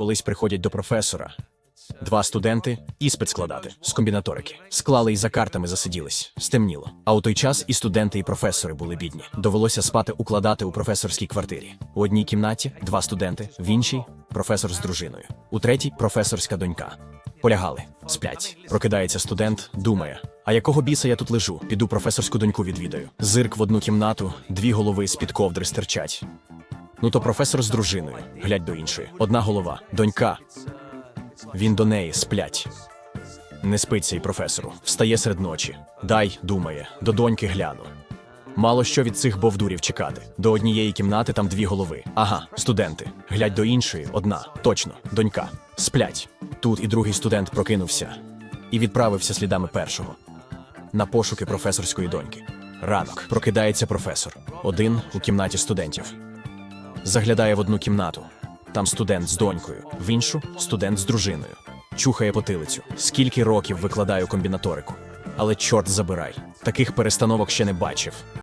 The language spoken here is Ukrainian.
Колись приходять до професора. Два студенти іспит складати з комбінаторики. Склали і за картами засиділись. Стемніло. А у той час і студенти, і професори були бідні. Довелося спати укладати у професорській квартирі. У одній кімнаті два студенти, в іншій професор з дружиною. У третій професорська донька. Полягали, сплять. Прокидається студент, думає: а якого біса я тут лежу? Піду професорську доньку відвідаю. Зирк в одну кімнату, дві голови з-під ковдри стирчать. Ну то професор з дружиною, глядь до іншої. Одна голова, донька. Він до неї сплять. Не спиться й професору. Встає серед ночі. Дай, думає, до доньки гляну. Мало що від цих бовдурів чекати. До однієї кімнати там дві голови. Ага, студенти. Глядь до іншої, одна. Точно, донька. Сплять. Тут і другий студент прокинувся і відправився слідами першого на пошуки професорської доньки. Ранок прокидається професор. Один у кімнаті студентів. Заглядає в одну кімнату. Там студент з донькою, в іншу студент з дружиною. Чухає потилицю. Скільки років викладаю комбінаторику. Але чорт забирай, таких перестановок ще не бачив.